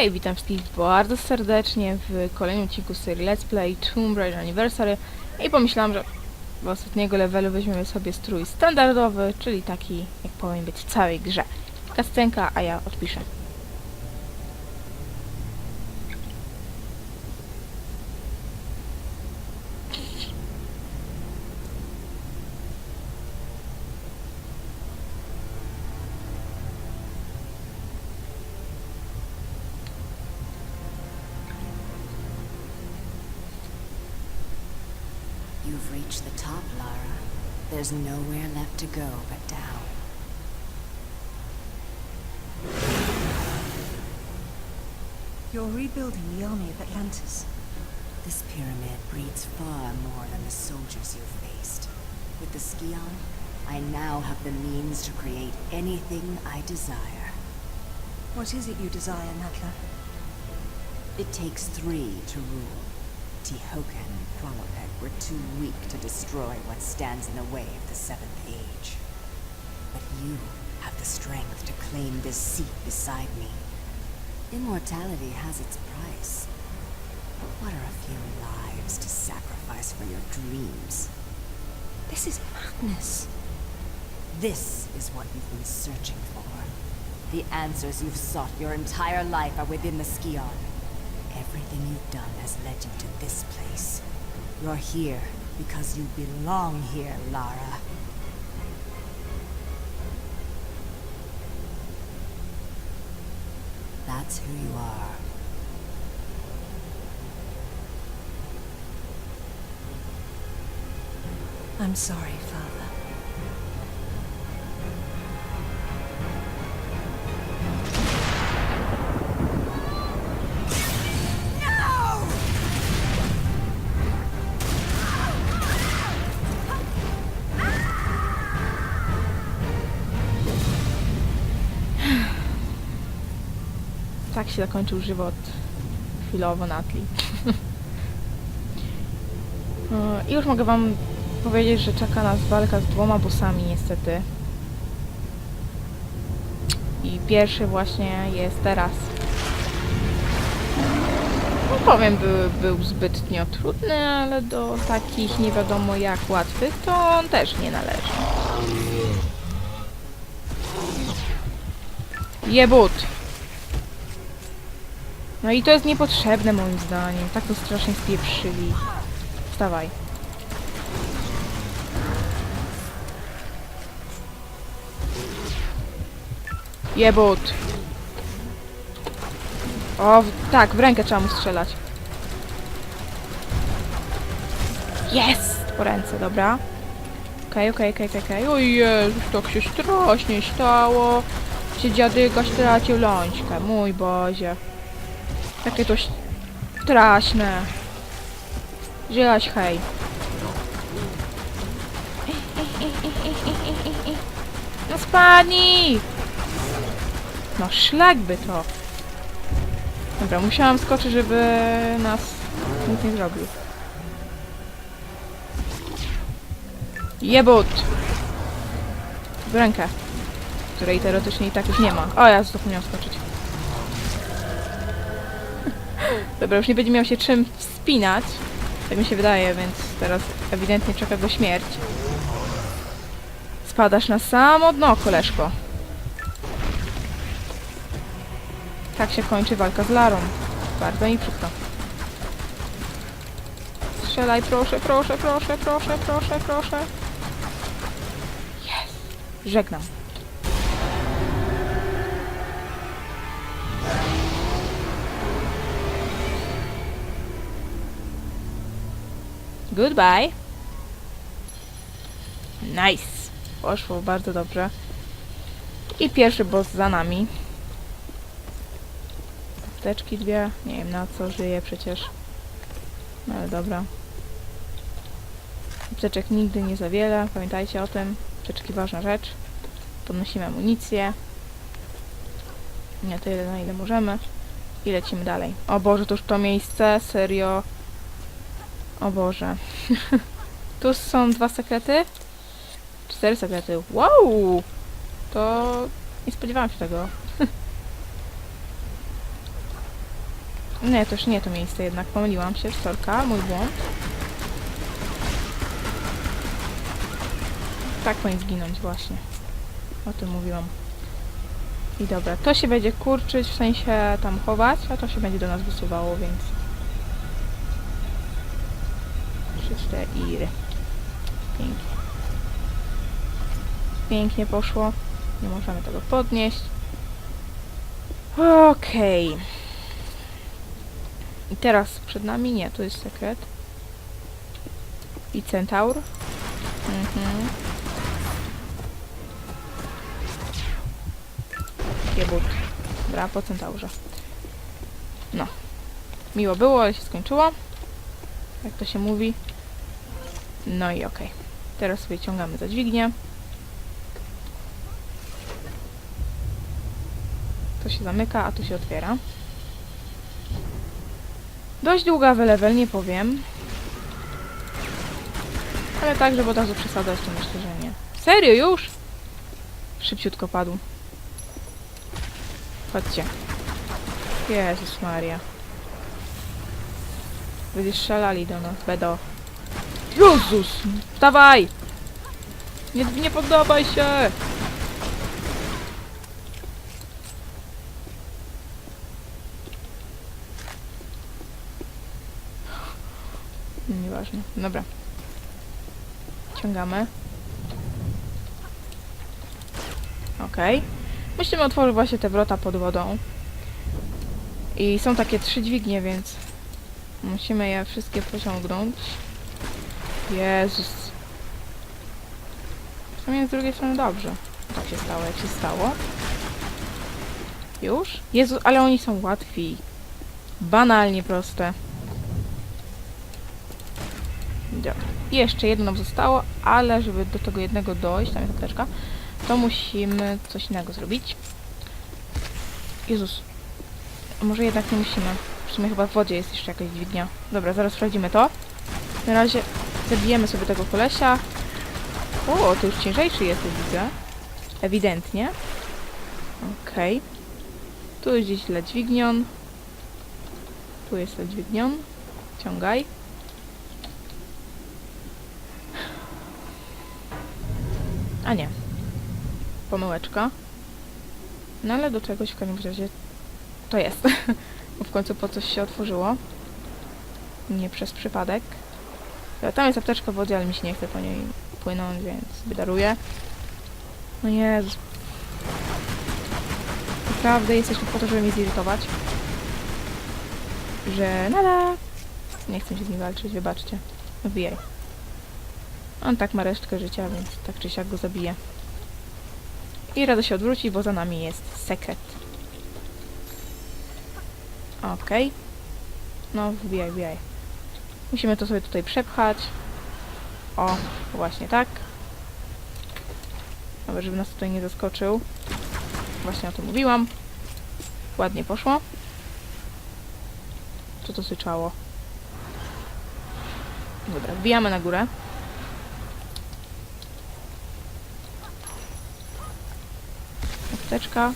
Hej, witam wszystkich bardzo serdecznie w kolejnym odcinku serii Let's Play Tomb Raider Anniversary i pomyślałam, że w ostatniego levelu weźmiemy sobie strój standardowy, czyli taki, jak powinien być w całej grze. Kascenka, a ja odpiszę. You've reached the top, Lara. There's nowhere left to go but down. You're rebuilding the army of Atlantis. This pyramid breeds far more than the soldiers you've faced. With the Skion, I now have the means to create anything I desire. What is it you desire, Natla? It takes three to rule. Tihocan and Promopek were too weak to destroy what stands in the way of the Seventh Age. But you have the strength to claim this seat beside me. Immortality has its price. What are a few lives to sacrifice for your dreams? This is madness. This is what you've been searching for. The answers you've sought your entire life are within the Skion. Everything you've done has led you to this place. You're here because you belong here, Lara. That's who you are. I'm sorry, Tak się zakończył żywot chwilowo Natli. E, I już mogę wam powiedzieć, że czeka nas walka z dwoma bossami niestety. I pierwszy właśnie jest teraz. No powiem, by, był zbytnio trudny, ale do takich nie wiadomo jak łatwych to on też nie należy. Jebut! No i to jest niepotrzebne moim zdaniem. Tak to strasznie spieprzyli. Wstawaj. Jebut. O, tak, w rękę trzeba mu strzelać. Jest! Po ręce, dobra. Okej, okej, okej, okej, okej. O Jezus, tak się strasznie stało. Się dziadyga stracił lączkę. Mój Bozie. Takie to straszne. Żyłaś, hej. No spadnij! No szlak by to. Dobra, musiałam skoczyć, żeby nas nic nie zrobił. Jebut! W rękę. Której teoretycznie i tak już nie ma. O, ja zapomniałam skoczyć. Dobra, już nie będzie miał się czym wspinać. Tak mi się wydaje, więc teraz ewidentnie czeka go śmierć. Spadasz na samo dno, koleżko. Tak się kończy walka z Larą. Bardzo mi przykro. Strzelaj, proszę, proszę, proszę, proszę, proszę, proszę. Jest. Żegnam. Goodbye. Nice. Poszło bardzo dobrze. I pierwszy boss za nami. Apteczki dwie. Nie wiem na co żyje przecież. No ale dobra. Apteczek nigdy nie za wiele. Pamiętajcie o tym. Apteczki ważna rzecz. Podnosimy amunicję. Nie tyle na ile możemy. I lecimy dalej. O Boże, to już to miejsce. Serio. O Boże. tu są dwa sekrety? Cztery sekrety. Wow! To nie spodziewałam się tego. Nie, to już nie to miejsce jednak. Pomyliłam się. Storka, mój błąd. Tak powinien zginąć właśnie. O tym mówiłam. I dobra, to się będzie kurczyć, w sensie tam chować, a to się będzie do nas wysuwało, więc... Trzy, cztery. Pięknie. Pięknie poszło. Nie możemy tego podnieść. Okej. I teraz przed nami, nie, to jest sekret. I centaur. Mhm. Kiebut. Dobra, po centaurze. No. Miło było, ale się skończyło. Jak to się mówi. No i okej. Teraz sobie ciągamy za dźwignię. To się zamyka, a tu się otwiera. Dość długa level, nie powiem. Ale tak, żeby od razu przesadzać, to myślę, że nie. Serio już? Szybciutko padł. Chodźcie. Jezus Maria. Będziesz strzelali do nas, bedo. Jezus! Wstawaj! Nie, nie poddawaj się! Nieważne. Dobra. Ciągamy. Okej. Musimy otworzyć właśnie te wrota pod wodą. I są takie trzy dźwignie, więc musimy je wszystkie pociągnąć. Jezus. W sumie z drugiej strony dobrze. Tak się stało, jak się stało. Już? Jezu, ale oni są łatwi. Banalnie proste. Dobra. Jeszcze jedno nam zostało, ale żeby do tego jednego dojść, tam jest apteczka, to musimy coś innego zrobić. Jezus. Może jednak nie musimy. W sumie chyba w wodzie jest jeszcze jakaś dźwignia. Dobra, zaraz sprawdzimy to. Na razie zabijemy sobie tego kolesia. O, to już ciężejszy jest, widzę. Ewidentnie. Okej. Tu jest gdzieś źle dźwignion. Tu jest źle dźwignion. Ciągaj. A nie. Pomyłeczka. No ale do czegoś w każdym razie to jest. Bo w końcu po coś się otworzyło. Nie przez przypadek. Tam jest apteczka w wodzie, ale mi się nie chce po niej płynąć, więc wydaruję. No Jezus. Naprawdę jesteś tu po to, żeby mnie zirytować. Że nada. Nie chcę się z nim walczyć, wybaczcie. Wbijaj. On tak ma resztkę życia, więc tak czy siak go zabije. I rada się odwrócić, bo za nami jest sekret. Okej. No, wbijaj, wbijaj. Musimy to sobie tutaj przepchać. O, właśnie tak. Dobra, żeby nas tutaj nie zaskoczył. Właśnie o tym mówiłam. Ładnie poszło. Co to syczało? Dobra, wbijamy na górę. Apteczka.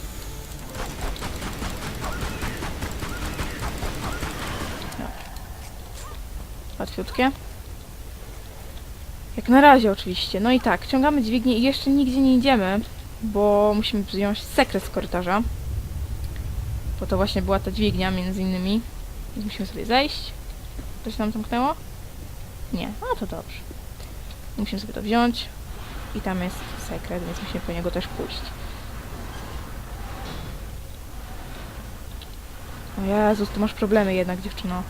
Łatwiutkie. Jak na razie oczywiście. No i tak, ciągamy dźwignię i jeszcze nigdzie nie idziemy, bo musimy wziąć sekret z korytarza. Bo to właśnie była ta dźwignia między innymi. Więc musimy sobie zejść. Się nam zamknęło? Nie. No to dobrze. Musimy sobie to wziąć. I tam jest sekret, więc musimy po niego też pójść. O Jezus, tu masz problemy jednak, dziewczyno.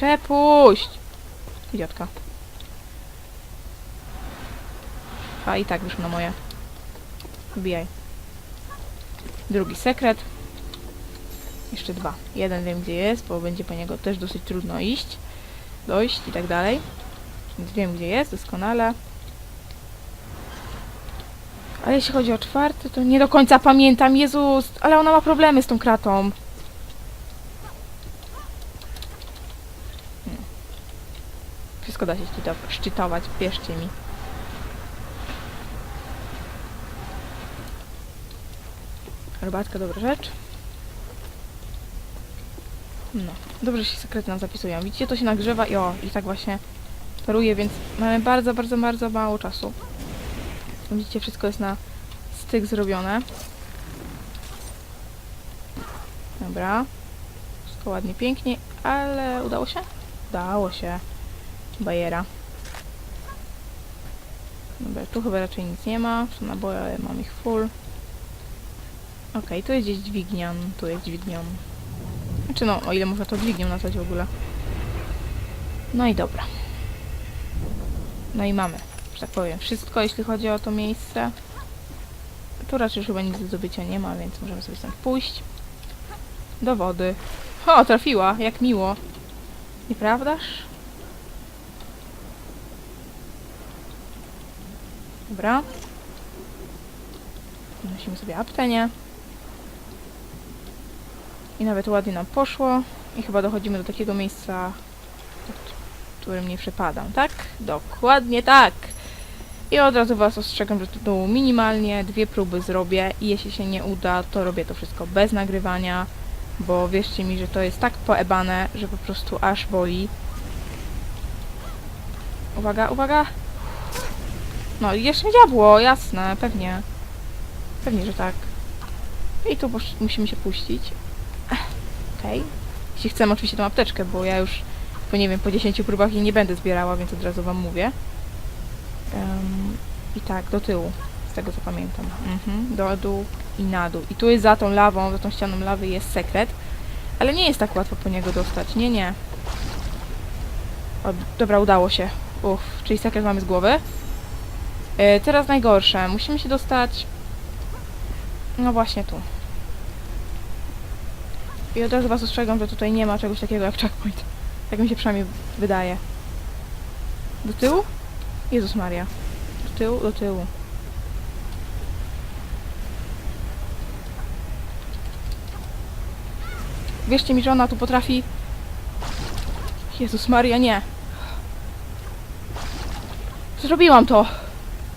Przepuść! Idiotka. A i tak wyszło na moje. Wbijaj. Drugi sekret. Jeszcze dwa. Jeden wiem gdzie jest, bo będzie po niego też dosyć trudno iść. Dojść i tak dalej. Więc wiem gdzie jest, doskonale. A jeśli chodzi o czwarty, to nie do końca pamiętam. Jezus, ale ona ma problemy z tą kratą. Hmm. Wszystko da się szczyto- szczytować, bierzcie mi. Herbatka, dobra rzecz. No, dobrze się sekrety nam zapisują. Widzicie, to się nagrzewa i o, i tak właśnie paruje, więc mamy bardzo, bardzo, bardzo mało czasu. Widzicie, wszystko jest na styk zrobione. Dobra. Wszystko ładnie, pięknie, ale udało się? Udało się. Bajera. Dobra, tu chyba raczej nic nie ma. Są naboje, ale mam ich full. Okej, tu jest gdzieś dźwignian, tu jest dźwignian. Znaczy no, o ile można to dźwignią nazwać w ogóle. No i dobra. No i mamy, że tak powiem, wszystko jeśli chodzi o to miejsce. Tu raczej już chyba nic do zdobycia nie ma, więc możemy sobie stąd pójść. Do wody. O, trafiła, jak miło. Nieprawdaż? Dobra. Nosimy sobie aptenię. I nawet ładnie nam poszło. I chyba dochodzimy do takiego miejsca, w którym nie przepadam, tak? Dokładnie tak! I od razu Was ostrzegam, że to minimalnie dwie próby zrobię i jeśli się nie uda, to robię to wszystko bez nagrywania, bo wierzcie mi, że to jest tak poebane, że po prostu aż boli. Uwaga, uwaga! No i jeszcze diabło, jasne, pewnie. Pewnie, że tak. I tu musimy się puścić. Okej. Jeśli chcemy oczywiście tą apteczkę, bo ja już po nie wiem, po 10 próbach jej nie będę zbierała, więc od razu wam mówię. Em, I tak, do tyłu, z tego co pamiętam. Mhm, do dół i na dół. I tu jest za tą lawą, za tą ścianą lawy jest sekret, ale nie jest tak łatwo po niego dostać. Nie, nie. O, dobra, udało się. Uff, czyli sekret mamy z głowy. E, teraz najgorsze. Musimy się dostać... No właśnie tu. I od razu was ostrzegam, że tutaj nie ma czegoś takiego jak checkpoint. Tak mi się przynajmniej wydaje. Do tyłu? Jezus Maria. Do tyłu, do tyłu. Wierzcie mi, że ona tu potrafi... Jezus Maria, nie. Zrobiłam to.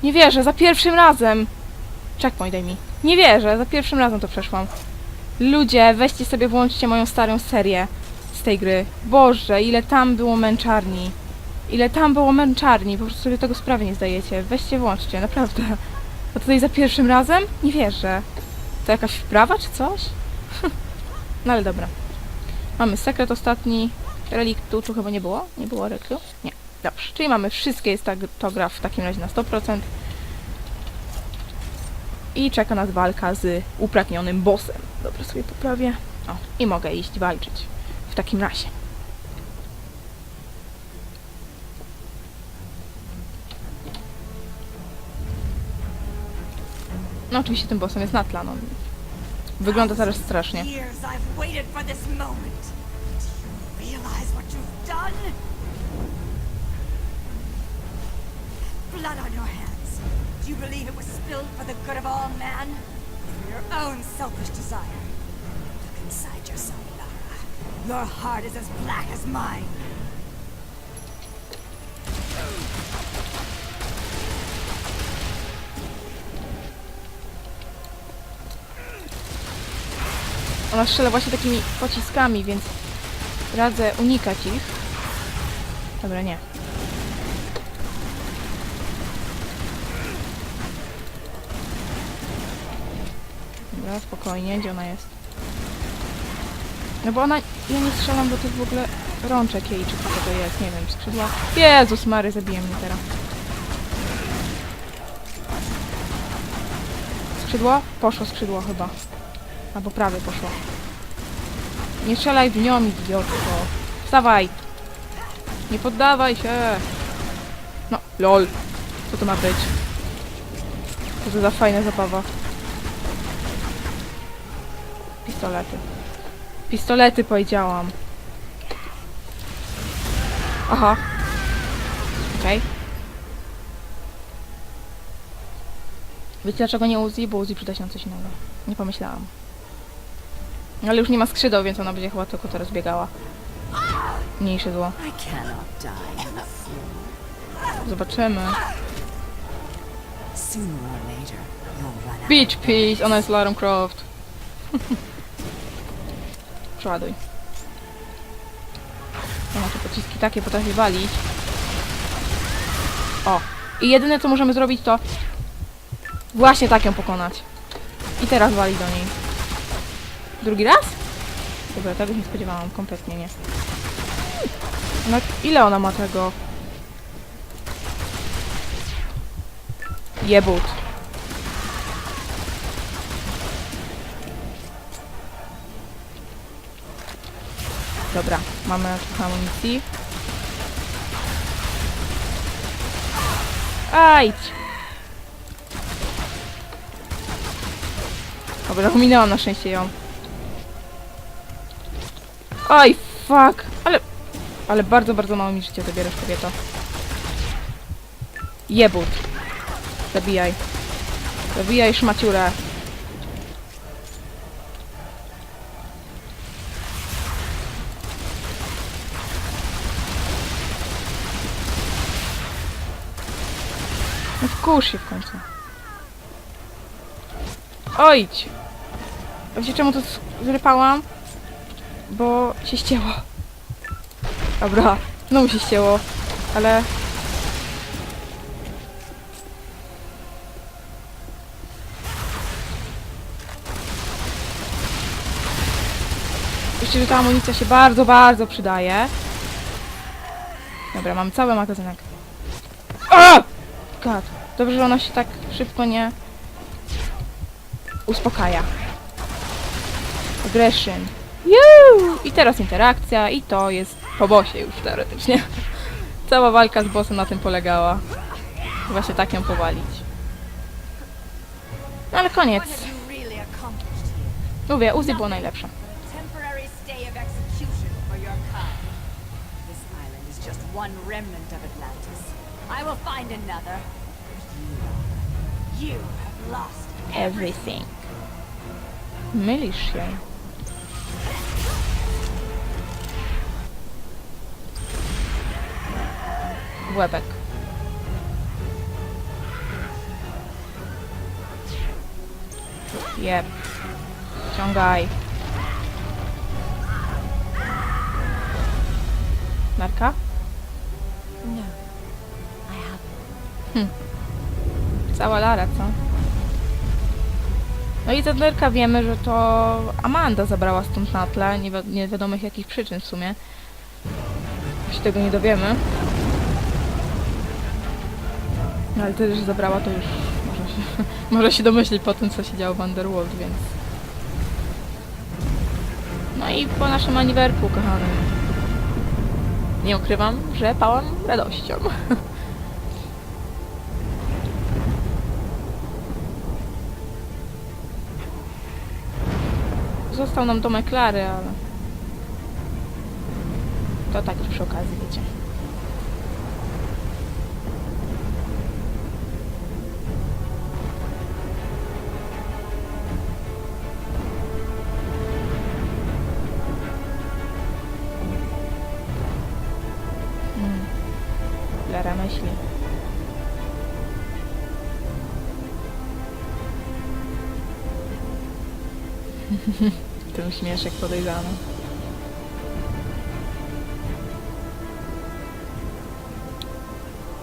Nie wierzę, za pierwszym razem. Checkpoint daj mi. Nie wierzę, za pierwszym razem to przeszłam. Ludzie, weźcie sobie, włączcie moją starą serię z tej gry. Boże, ile tam było męczarni. Ile tam było męczarni, po prostu sobie tego sprawy nie zdajecie. Weźcie, włączcie, naprawdę. A tutaj za pierwszym razem? Nie wierzę. To jakaś wprawa czy coś? no ale dobra. Mamy sekret ostatni. Reliktu tu chyba nie było? Nie było reliktu? Nie. Dobrze, czyli mamy wszystkie, jest ta, to gra w takim razie na 100%. I czeka nas walka z upragnionym bossem. Dobra, sobie poprawię. O, i mogę iść walczyć. W takim razie. No oczywiście tym bossem jest Natla, no. Wygląda zaraz strasznie. Years I've waited for this moment. Do you realize what you've done? Blood on your hands. Do you believe it was spilled for the good of all? For your own selfish desire? Look inside yourself, Lara. Your heart is as black as mine. Ona strzela właśnie takimi pociskami, więc radzę unikać ich. Dobra, nie. Dobra, spokojnie, gdzie ona jest? No bo ona... Ja nie strzelam do tych w ogóle rączek jej, czy co to jest, nie wiem, skrzydła. Jezus Mary, zabije mnie teraz. Skrzydło? Poszło skrzydło chyba. Albo prawie poszło. Nie strzelaj w nią, idiotko. Wstawaj! Nie poddawaj się! No, lol. Co to ma być? Co to za fajna zabawa. Pistolety. Pistolety powiedziałam. Aha. Okej. Wiecie dlaczego nie Uzi? Bo Uzi przyda się na coś innego. Nie pomyślałam. Ale już nie ma skrzydeł, więc ona będzie chyba tylko teraz biegała. Mniejsze zło. Zobaczymy. Beach Peace! Ona jest Lara Croft. Przeładuj. Ona te pociski takie potrafi walić. O. I jedyne co możemy zrobić to właśnie tak ją pokonać. I teraz wali do niej. Drugi raz? Dobra, tego się nie spodziewałam, kompletnie nie. No, ile ona ma tego? Jebut. Dobra, mamy trochę amunicji. Ajdź! Dobra, ominęłam na szczęście ją. Oj, fuck! Ale... Ale bardzo, bardzo mało mi życia zabierasz, kobieto. Jebut. Zabijaj. Zabijaj szmaciurę. Wkurz się w końcu. Ojdź! Wiecie czemu to zrypałam? Bo się ścięło. Dobra, znowu się ścięło, ale... Jeszcze, że ta amunicja się bardzo, bardzo przydaje. Dobra, mam cały magazynek. A! God. Dobrze, że ona się tak szybko nie uspokaja. Aggression. Juu! I teraz interakcja i to jest po bosie już teoretycznie. Cała walka z bossem na tym polegała. Właśnie tak ją powalić. No ale koniec. Mówię, Uzi było najlepsze. I will find another. Everything. Mylisz się. Łebek. Jep. Ciągaj. Marka? No, I have Cała Lara, co? No i za Nerka wiemy, że to Amanda zabrała stąd na tle, nie, wi- nie wiadomo z jakich przyczyn w sumie. Się tego nie dowiemy. No ale tyle, że zabrała, to już może się, może się domyślić po tym, co się działo w Underworld, więc... No i po naszym aniwerku, kochanym. Nie ukrywam, że pałam radością. Został nam domek Klary, ale... To tak już przy okazji, wiecie. Mm. Myśli. Ten śmieszek podejrzany.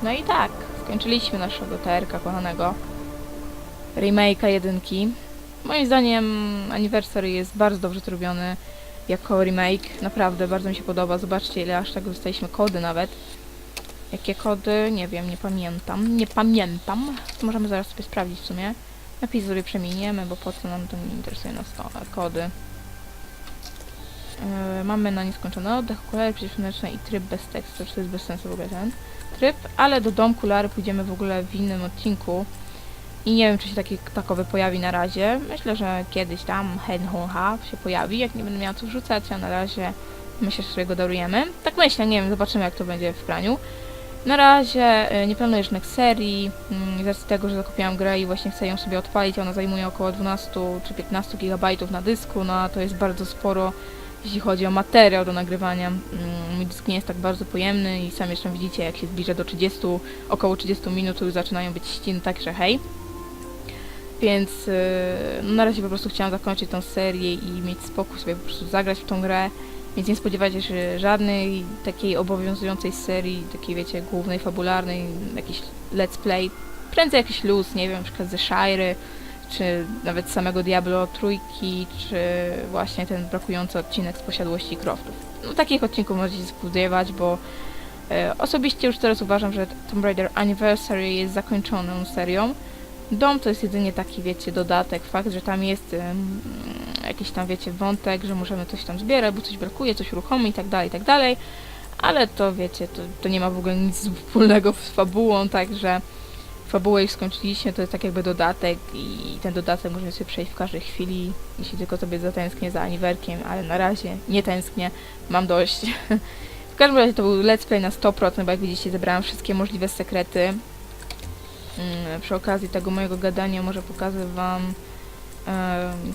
No i tak, skończyliśmy naszego TRK kochanego. Remake'a jedynki. Moim zdaniem Anniversary jest bardzo dobrze zrobiony jako remake. Naprawdę, bardzo mi się podoba. Zobaczcie, ile aż tak dostaliśmy kody nawet. Jakie kody? Nie wiem, nie pamiętam. Nie pamiętam. Możemy zaraz sobie sprawdzić w sumie. Napis sobie przeminiemy, bo po co nam to nie interesuje nas to, kody. Yy, mamy na nieskończony oddech, okulary przeciwsłoneczne i tryb bez tekstu, czy to jest bez sensu w ogóle ten tryb, ale do domku Lary pójdziemy w ogóle w innym odcinku i nie wiem, czy się taki takowy pojawi na razie. Myślę, że kiedyś tam Hen się pojawi, jak nie będę miała co wrzucać, a na razie myślę, że sobie go darujemy. Tak myślę, nie wiem, zobaczymy jak to będzie w praniu. Na razie y, nie planuję żadnych serii, mm, z racji tego, że zakupiłam grę i właśnie chcę ją sobie odpalić. Ona zajmuje około 12 czy 15 GB na dysku, no a to jest bardzo sporo, jeśli chodzi o materiał do nagrywania. Mm, Mój dysk nie jest tak bardzo pojemny i sami zresztą widzicie, jak się zbliża do 30, około 30 minut, to już zaczynają być ściny, także hej. Więc yy, no na razie po prostu chciałam zakończyć tą serię i mieć spokój sobie po prostu zagrać w tą grę. Więc nie spodziewajcie się żadnej takiej obowiązującej serii, takiej wiecie, głównej, fabularnej, jakiś let's play. Prędzej jakiś luz, nie wiem, na przykład ze Shire, czy nawet samego Diablo trójki, czy właśnie ten brakujący odcinek z posiadłości Croftów. No takich odcinków możecie spodziewać, bo e, osobiście już teraz uważam, że Tomb Raider Anniversary jest zakończoną serią. Dom to jest jedynie taki, wiecie, dodatek, fakt, że tam jest jakiś tam, wiecie, wątek, że możemy coś tam zbierać, bo coś brakuje, coś uruchomi i tak dalej, i tak dalej, ale to, wiecie, to, to nie ma w ogóle nic wspólnego z fabułą, także fabułę już skończyliśmy, to jest tak jakby dodatek i ten dodatek możemy sobie przejść w każdej chwili, jeśli tylko sobie zatęsknię za Aniwerkiem, ale na razie nie tęsknię, mam dość. w każdym razie to był let's play na 100%, bo jak widzicie zebrałam wszystkie możliwe sekrety. Mm, przy okazji tego mojego gadania może pokażę wam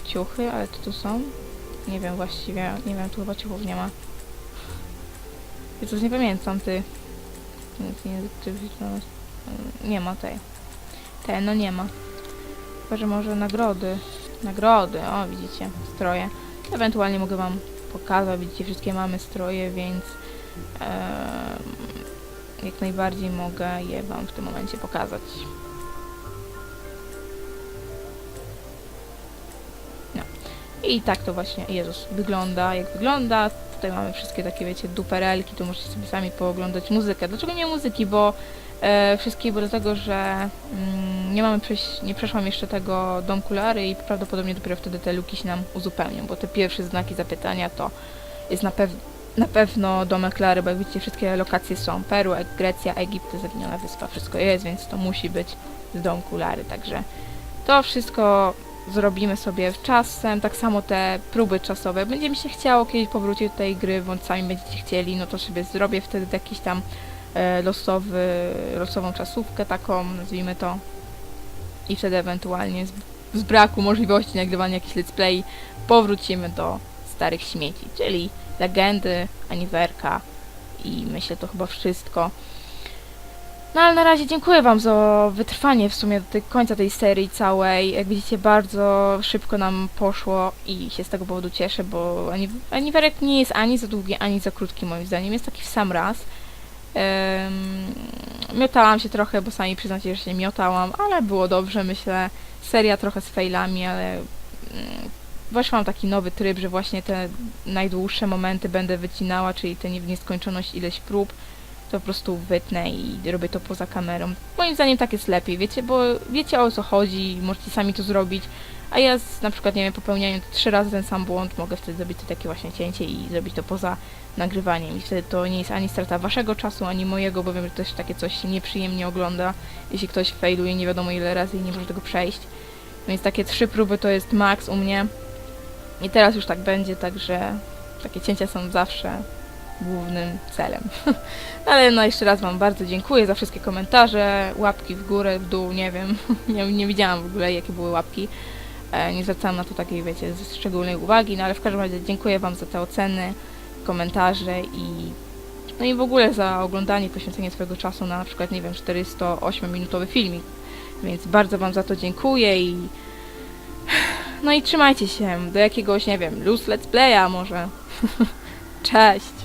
ciuchy, ale to tu są? Nie wiem właściwie, nie wiem, tu chyba ciuchów nie ma. Jezus, nie pamiętam, ty. Nic nie, ty, nie ma tej. Tej, no nie ma. Chyba, że może nagrody. Nagrody, o widzicie, stroje. Ewentualnie mogę wam pokazać, widzicie, wszystkie mamy stroje, więc em, jak najbardziej mogę je wam w tym momencie pokazać. No. I tak to właśnie, Jezus, wygląda, jak wygląda. Tutaj mamy wszystkie takie, wiecie, duperelki, tu możecie sobie sami pooglądać muzykę. Dlaczego nie muzyki? Bo e, wszystkie, bo dlatego, że mm, nie mamy przejść, nie przeszłam jeszcze tego dom kulary i prawdopodobnie dopiero wtedy te luki się nam uzupełnią, bo te pierwsze znaki zapytania to jest na, pew na pewno domek Klary, bo jak widzicie wszystkie lokacje są Peru, Grecja, Egipt, Zawiniona Wyspa, wszystko jest, więc to musi być z domku Lary, także to wszystko zrobimy sobie czasem, tak samo te próby czasowe. Będzie mi się chciało kiedyś powrócić do tej gry, bądź sami będziecie chcieli, no to sobie zrobię wtedy jakiś tam losowy, losową czasówkę taką, nazwijmy to. I wtedy ewentualnie z, z braku możliwości nagrywania jakichś let's play powrócimy do starych śmieci, czyli legendy, Aniwerka i myślę to chyba wszystko. No ale na razie dziękuję Wam za wytrwanie w sumie do końca tej serii całej. Jak widzicie bardzo szybko nam poszło i się z tego powodu cieszę, bo ani, Aniwerek nie jest ani za długi, ani za krótki moim zdaniem. Jest taki w sam raz. Miotałam się trochę, bo sami przyznacie, że się miotałam, ale było dobrze, myślę. Seria trochę z failami, ale mm, weszłam taki nowy tryb, że właśnie te najdłuższe momenty będę wycinała, czyli tę nie- nieskończoność ileś prób, to po prostu wytnę i robię to poza kamerą. Moim zdaniem tak jest lepiej, wiecie, bo wiecie o co chodzi, możecie sami to zrobić, a ja z, na przykład, nie wiem, popełniając trzy razy ten sam błąd, mogę wtedy zrobić to takie właśnie cięcie i zrobić to poza nagrywaniem i wtedy to nie jest ani strata waszego czasu, ani mojego, bo wiem, że też takie coś nieprzyjemnie ogląda, jeśli ktoś failuje nie wiadomo ile razy i nie może tego przejść. Więc takie trzy próby to jest maks u mnie. I teraz już tak będzie, także takie cięcia są zawsze głównym celem. Ale no jeszcze raz Wam bardzo dziękuję za wszystkie komentarze, łapki w górę, w dół, nie wiem, nie, nie widziałam w ogóle jakie były łapki. E, nie zwracałam na to takiej, wiecie, szczególnej uwagi, no ale w każdym razie dziękuję Wam za te oceny, komentarze i no i w ogóle za oglądanie, poświęcenie swojego czasu na na przykład, nie wiem, 408-minutowy filmik. Więc bardzo Wam za to dziękuję i no i trzymajcie się do jakiegoś, nie wiem, luz let's playa może. Cześć!